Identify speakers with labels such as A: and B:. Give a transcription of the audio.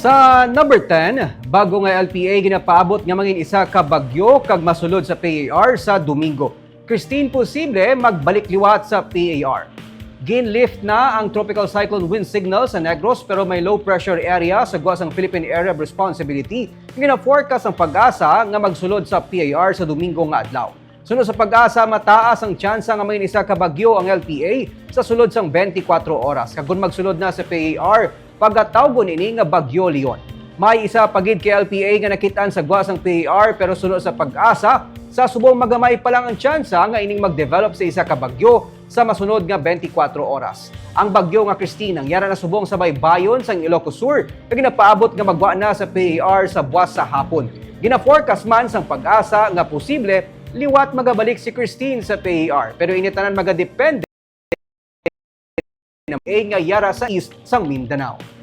A: Sa number 10, bago nga LPA ginapaabot nga mangin isa ka bagyo kag masulod sa PAR sa Domingo. Christine posible magbalik liwat sa PAR. Ginlift na ang tropical cyclone wind signal sa Negros pero may low pressure area sa guwas ang Philippine Area of Responsibility. Gina-forecast ang pag-asa nga magsulod sa PAR sa Domingo nga adlaw. Sunod sa pag-asa, mataas ang tsansa nga may isa ka bagyo ang LPA sa sulod sang 24 oras. Kag kung magsulod na sa PAR, pagkatawgon ini nga bagyo Leon. May isa pagid kay LPA nga nakitaan sa guwas ng PAR pero sunod sa pag-asa, sa subong magamay pa lang ang tsansa nga ining mag-develop sa isa ka bagyo sa masunod nga 24 oras. Ang bagyo nga Christine ang yara na subong sa baybayon sa Ilocos Sur kag ginapaabot nga magwa na sa PAR sa buwas sa hapon. Gina-forecast man sang pag-asa nga posible liwat magabalik si Christine sa PAR pero initanan magadepende ng A nga yara sa east sang Mindanao.